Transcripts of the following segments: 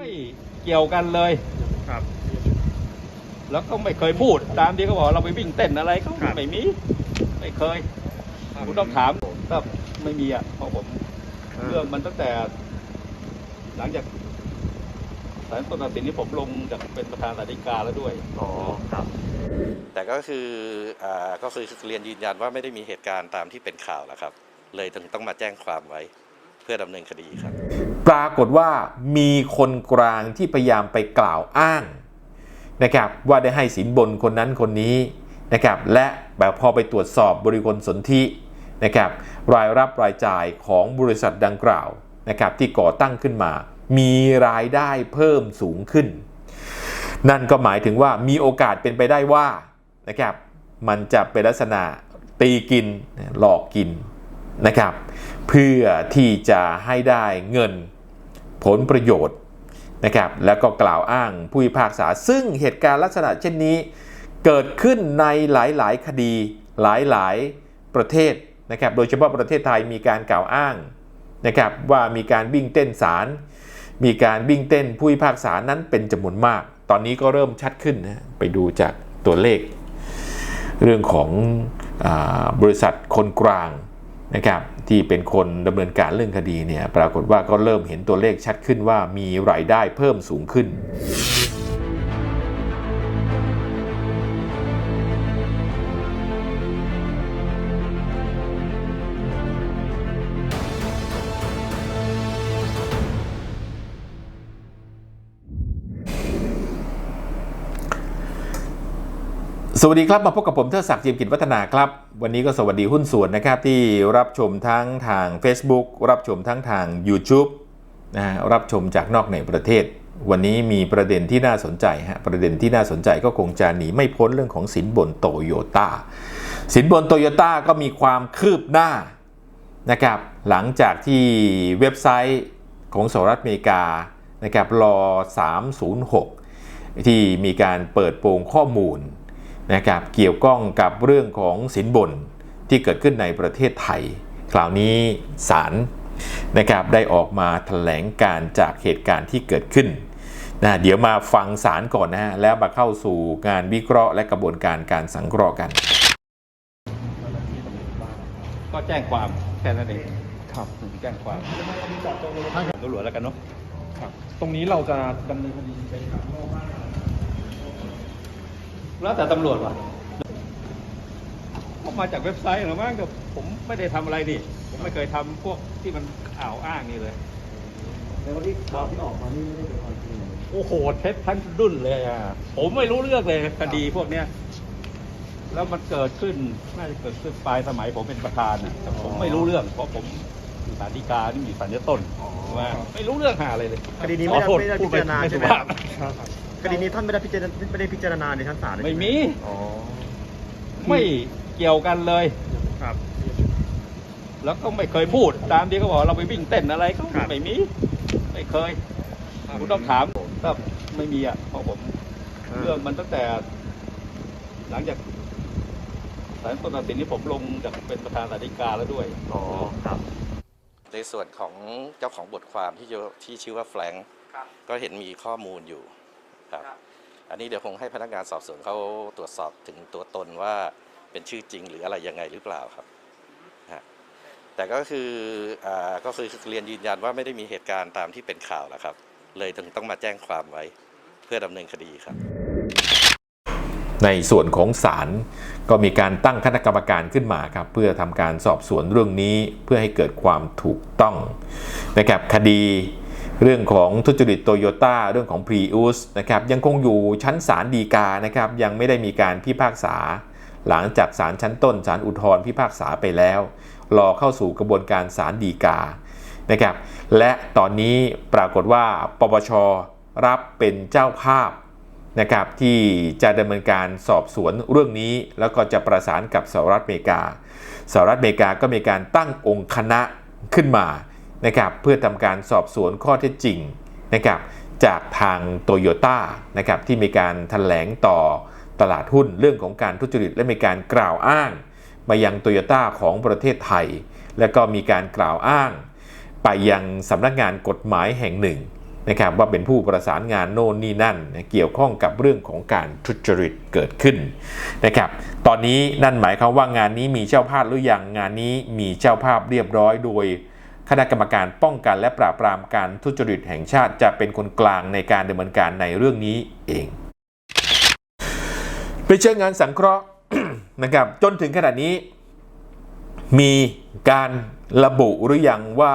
ไม่เกี่ยวกันเลยครับ แล้วก็ไม่เคยพูดตามที่เขาบอกเราไปวิ่งเต้นอะไรก็ครับไม่มี ไม่เคยคุณต้องถามก็ไม่มีอะเพราะผมเรื่องมันตั้งแต่ หลังจากสารต้นตัดสินที่ผมลงจากเป็นประธานสาธิกาแล้วด้วย อ๋อ ครับ แต่ก็คืออ่าก็คือเรียนยืนยันว่าไม่ได้มีเหตุการณ์ตามที่เป็นข่าวแล้วครับ เลยถึงต้องมาแจ้งความไว้ เพื่อดำเนินคดีครับ ปรากฏว่ามีคนกลางที่พยายามไปกล่าวอ้างนะครับว่าได้ให้สินบนคนนั้นคนนี้นะครับและแบบพอไปตรวจสอบบริคลสนธินะครับรายรับรายจ่ายของบริษัทดังกล่าวนะครับที่ก่อตั้งขึ้นมา มีรายได้เพิ่มสูงขึ้น นั่นก็หมายถึงว่ามีโอกาสเป็นไปได้ว่านะครับมันจะเป็นลักษณะตีกินหลอกกินนะครับเพื่อที่จะให้ได้เงิน ผลประโยชน์นะครับแล้วก็กล่าวอ้างผู้พิพากษา ซึ่งเหตุการณ์ลักษณะเช่นนี้ เกิดขึ้นในหลาย ๆ คดีหลาย ๆ ประเทศนะครับโดยเฉพาะประเทศไทยมีการกล่าวอ้างนะครับว่ามีการวิ่งเต้นศาลมีการวิ่งเต้นผู้พิพากษานั้นเป็นจำนวนมาก ตอนนี้ก็เริ่มชัดขึ้นนะไปดูจากตัวเลข เรื่องของอบริษัทคนกลาง นะครับที่เป็นคนดำเนินการเรื่องคดีเนี่ยปรากฏว่าก็เริ่มเห็นตัวเลขชัดขึ้นว่ามีรายได้เพิ่มสูงขึ้น สวัสดีครับ มาพบกับผมเทิดศักดิ์จิมกิจวัฒนาครับ วันนี้ก็สวัสดีหุ้นส่วนนะครับ ที่รับชมทั้งทาง Facebook รับชมทั้งทาง YouTube นะฮะรับชมจากนอกในประเทศ วันนี้มีประเด็นที่น่าสนใจฮะประเด็นที่น่าสนใจก็คงจะหนีไม่พ้นเรื่องของสินบนโตโยต้าสินบนโตโยต้าก็มีความคืบหน้านะครับหลังจากที่เว็บไซต์ของสหรัฐอเมริกานะครับรอ306 ที่มีการเปิดโปงข้อมูล นะครับเกี่ยวข้องกับเรื่องของสินบนที่เกิดขึ้นในประเทศไทย คราวนี้ศาลนะครับได้ออกมาแถลงการจากเหตุการณ์ที่เกิดขึ้นนะเดี๋ยวมาฟังศาลก่อนนะฮะแล้วมาเข้าสู่งานวิเคราะห์และกระบวนการการสังเคราะห์กัน ก็แจ้งความแค่นั้นเองครับแจ้งความตำรวจแล้วกันเนาะครับ ตรงนี้เราจะดำเนินคดีไปทางโลกบ้าง แล้วแต่ตำรวจว่ะก็มาจากเว็บไซต์หรือมั้งแต่ผมไม่ได้ทำอะไรนี่ผมไม่เคยทำพวกที่มันข่าวอ้างนี่เลยแล้วที่ข่าวที่ออกมานี่ไม่ได้เป็นความจริงโอ้โหเท็จทั้งดุนเลยอะผมไม่รู้เรื่องเลยคดีพวกเนี้ยแล้วมันเกิดขึ้นน่าจะเกิดขึ้นปลายสมัยผมเป็นประธานน่ะแต่ผมไม่รู้เรื่อง เพราะผมอยู่สารดีกานี่อยู่สัญญาต้นว่าไม่รู้เรื่องหาอะไรเลยคดีนี้ไม่ได้ขอโทษไม่ได้พูพิจารณาไม่ใช่สุไหมภาพครับ คดีนี้ท่านไม่ได้พิจารณาไม่ได้พิจารณาในชั้นศาลเลยไม่ใช่หมี อ๋อไม่เกี่ยวกันเลย ครับ แล้วก็ไม่เคยพูด ตามที่เขาบอกเราไปวิ่งเต้นอะไรก็ครับ ไม่มี ไม่เคย คุณต้องถามก็ไม่มีอะเพราะผม เรื่องมันตั้งแต่ หลังจากสารต้นตัดสินที่ผมลงจากเป็นประธานสาธิกาแล้วด้วย อ๋อครับ ในส่วนของเจ้าของบทความที่ชื่อที่ชื่อว่าแฟรงก์ก็เห็นมีข้อมูลอยู่ ครับ อันนี้เดี๋ยวคงให้พนักงานสอบสวนเขาตรวจสอบถึงตัวตนว่าเป็นชื่อจริงหรืออะไรยังไงหรือเปล่าครับฮะแต่ก็คืออ่าก็คือเรียนยืนยันว่าไม่ได้มีเหตุการณ์ตามที่เป็นข่าวแล้วครับ เลยถึงต้องมาแจ้งความไว้เพื่อดำเนินคดีครับ ในส่วนของศาลก็มีการตั้งคณะกรรมการขึ้นมาครับเพื่อทำการสอบสวนเรื่องนี้เพื่อให้เกิดความถูกต้องนะครับคดี เรื่องของทุจริตโตโยต้าเรื่องของพรีอุสนะครับยังคงอยู่ชั้นศาลฎีกานะครับยังไม่ได้มีการพิพากษา หลังจากศาลชั้นต้นศาลอุทธรพิพากษาไปแล้ว รอเข้าสู่กระบวนการศาลฎีกานะครับและตอนนี้ปรากฏว่าปปชรับเป็นเจ้าภาพนะครับที่จะดำเนินการสอบสวนเรื่องนี้ แล้วก็จะประสานกับสหรัฐอเมริกาสหรัฐอเมริกาก็มีการตั้งองค์คณะขึ้นมา นะครับเพื่อทำการสอบสวนข้อเท็จจริงนะครับจากทางโตโยต้านะครับที่มีการถแถลงต่อตลาดหุ้นเรื่องของการทุจริตและมีการกล่าวอ้าง มายังโตโยต้าของประเทศไทย และก็มีการกล่าวอ้าง ไปยังสำนักงานกฎหมายแห่งหนึ่งนะครับว่าเป็นผู้ประสานงานโน่นนี่นั่นเกี่ยวข้องกับเรื่องของการทุจริตเกิดขึ้นนะครับตอนนี้นั่นหมายความว่างานนี้มีเจ้าภาพหรือยังงานนี้มีเจ้าภาพเรียบร้อยโดย คณะกรรมการป้องกันและปราบปรามการทุจริตแห่งชาติจะเป็นคนกลางในการดำเนินการในเรื่องนี้เองไปเชิญงานสังเคราะห์นะครับจนถึงขณะนี้ มีการระบุหรือยังว่า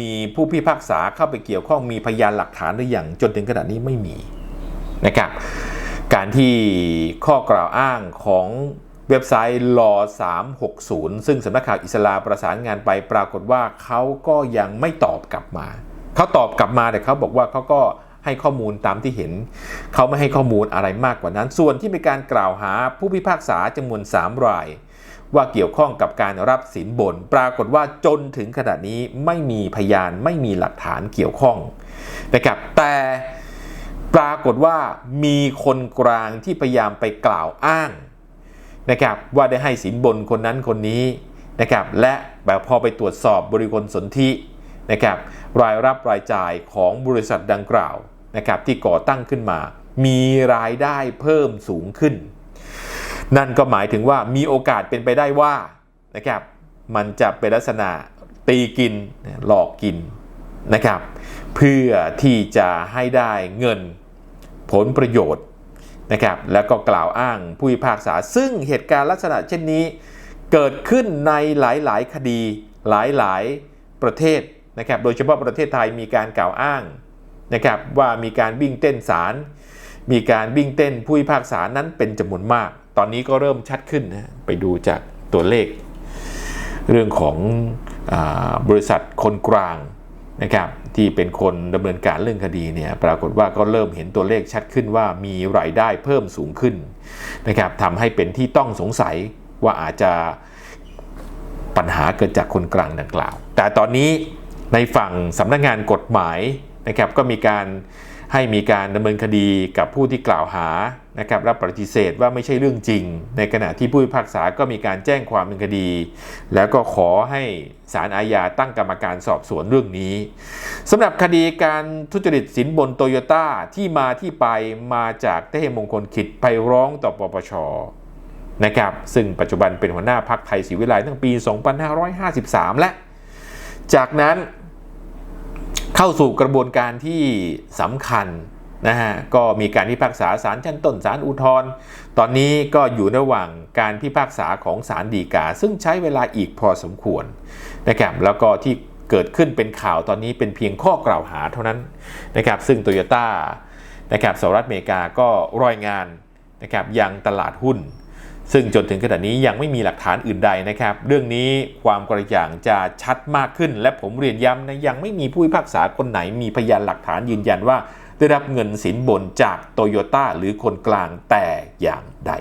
มีผู้พิพากษาเข้าไปเกี่ยวข้องมีพยานหลักฐานหรือยังจนถึงขณะนี้ไม่มีนะครับการที่ข้อกล่าวอ้างของ เว็บไซต์ลอ360 ซึ่งสำนักข่าวอิสลาประสานงานไปปรากฏว่าเขาก็ยังไม่ตอบกลับมา เขาตอบกลับมาแต่เขาบอกว่าเขาก็ให้ข้อมูลตามที่เห็น เขาไม่ให้ข้อมูลอะไรมากกว่านั้น ส่วนที่มีการกล่าวหาผู้พิพากษาจำนวน 3 ราย ว่าเกี่ยวข้องกับการรับสินบน ปรากฏว่าจนถึงขณะนี้ไม่มีพยานไม่มีหลักฐานเกี่ยวข้องนะครับแต่ปรากฏว่ามีคนกลางที่พยายามไปกล่าวอ้าง นะครับว่าได้ให้สินบนคนนั้นคนนี้นะครับและแบบพอไปตรวจสอบบริคลสนธินะครับรายรับรายจ่ายของบริษัทดังกล่าวนะครับที่ก่อตั้งขึ้นมา มีรายได้เพิ่มสูงขึ้น นั่นก็หมายถึงว่ามีโอกาสเป็นไปได้ว่านะครับมันจะเป็นลักษณะตีกินหลอกกินนะครับเพื่อที่จะให้ได้เงินผลประโยชน์ นะครับแล้วก็กล่าวอ้างผู้พิพากษา ซึ่งเหตุการณ์ลักษณะเช่นนี้ เกิดขึ้นในหลายๆ คดีหลายๆ ประเทศนะครับโดยเฉพาะประเทศไทยมีการกล่าวอ้างนะครับว่ามีการวิ่งเต้นศาลมีการวิ่งเต้นผู้พิพากษานั้นเป็นจำนวนมาก ตอนนี้ก็เริ่มชัดขึ้นนะไปดูจากตัวเลข เรื่องของอบริษัทคนกลาง นะครับที่เป็นคนดำเนินการเรื่องคดีเนี่ยปรากฏว่าก็เริ่มเห็นตัวเลขชัดขึ้นว่ามีรายได้เพิ่มสูงขึ้นนะครับทำให้เป็นที่ต้องสงสัยว่าอาจจะปัญหาเกิดจากคนกลางดังกล่าว แต่ตอนนี้ในฝั่งสำนักงานกฎหมายนะครับก็มีการให้มีการดำเนินคดีกับผู้ที่กล่าวหา นะครับรับปฏิเสธว่าไม่ใช่เรื่องจริง ในขณะที่ผู้พิพากษาก็มีการแจ้งความเป็นคดี แล้วก็ขอให้ศาลอาญาตั้งกรรมการสอบสวนเรื่องนี้สำหรับคดีการทุจริตสินบนโตโยต้าที่มาที่ไปมาจากเทพมงคลขิดไปร้องต่อปปชนะครับซึ่งปัจจุบันเป็นหัวหน้าพักไทยศรีวิไลตั้งปี 2553 และ จากนั้นเข้าสู่กระบวนการที่สำคัญ นะฮะก็มีการพิพากษาศาลชั้นต้นศาลอุทธรณ์ตอนนี้ก็อยู่ระหว่างการพิพากษาของศาลฎีกา ซึ่งใช้เวลาอีกพอสมควรนะครับแล้วก็ที่เกิดขึ้นเป็นข่าวตอนนี้เป็นเพียงข้อกล่าวหาเท่านั้นนะครับซึ่งโตโยต้านะครับสหรัฐอเมริกาก็รายงานนะครับยังตลาดหุ้น ซึ่งจนถึงขณะนี้ยังไม่มีหลักฐานอื่นใดนะครับ เรื่องนี้ความกระจ่างจะชัดมากขึ้น และผมเรียนย้ำนะยังไม่มีผู้พิพากษาคนไหนมีพยานหลักฐานยืนยันว่า ได้รับเงินสินบนจากโตโยต้าหรือคนกลางแต่อย่างใด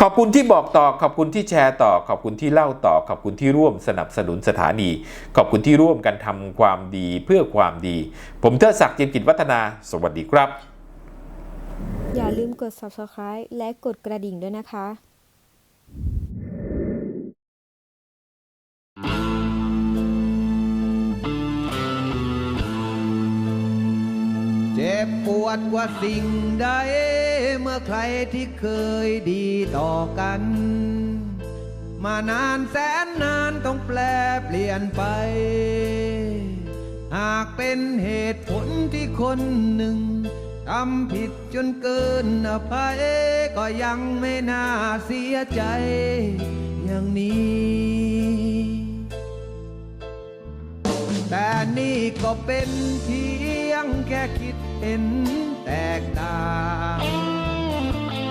ขอบคุณที่บอกต่อ ขอบคุณที่แชร์ต่อ ขอบคุณที่เล่าต่อ ขอบคุณที่ร่วมสนับสนุนสถานี ขอบคุณที่ร่วมกันทำความดีเพื่อความดี ผมเทิดศักดิ์เจียมกิจวัฒนา สวัสดีครับ อย่าลืมกด subscribe และกดกระดิ่งด้วยนะคะ สิ่งใดเมื่อใครที่เคยดีต่อกัน มานานแสนนานต้องแปลเปลี่ยนไป หากเป็นเหตุผลที่คนหนึ่งทำผิดจนเกินอภัย ก็ยังไม่น่าเสียใจอย่างนี้ แต่นี่ก็เป็นเพียงแค่คิดเห็น แตกต่าง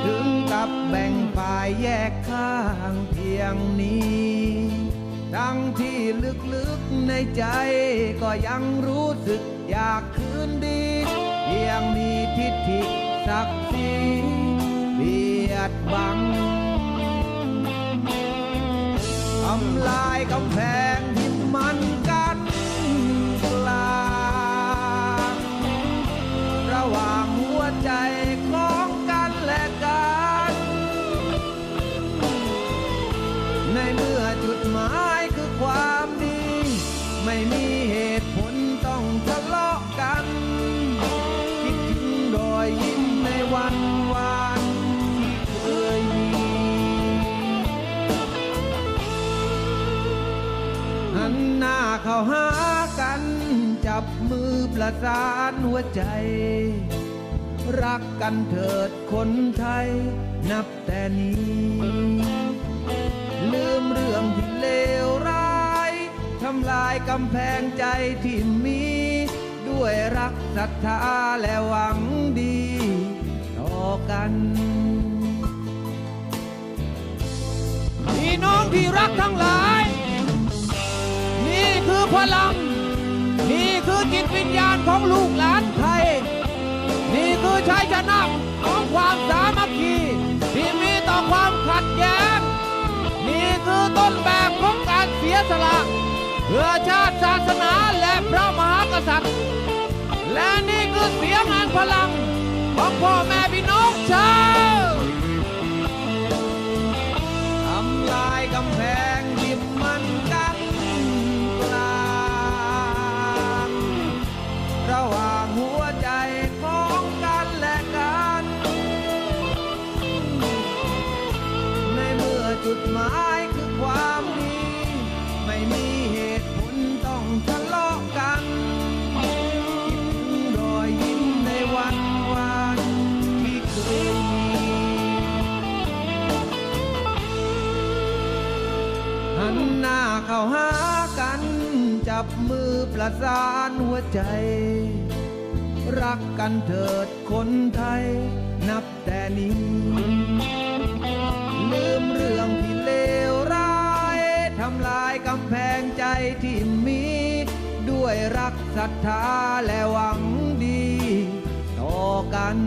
ถึงกับแบ่งฝ่ายแยกข้างเพียงนี้ ทั้งที่ลึกๆในใจก็ยังรู้สึกอยากคืนดี เพียงมีทิฏฐิศักดิ์ศรีเบียดบังทำลายกำแพง หันหน้าเข้าหากัน จับมือประสานหัวใจ รักกันเถิดคนไทย นับแต่นี้ ลืมเรื่องที่เลวร้ายทำลายกำแพงใจที่มี ด้วยรักศรัทธาและหวังดี ต่อกันพี่น้องที่รักทั้ง ของลูกหลานไทย นี่คือชัยชนะของความสามัคคีที่มีต่อความขัดแย้ง นี่คือต้นแบบของการเสียสละเพื่อชาติศาสนาและพระมหากษัตริย์ และนี่คือเสียงแห่งพลังของพ่อแม่พี่น้องชาว เข้าหากัน จับมือประสานหัวใจ รักกันเถิดคนไทย นับแต่นี้ลืมเรื่องที่เลวร้ายทำลายกำแพงใจที่มี ด้วยรักศรัทธาและหวังดี ต่อกัน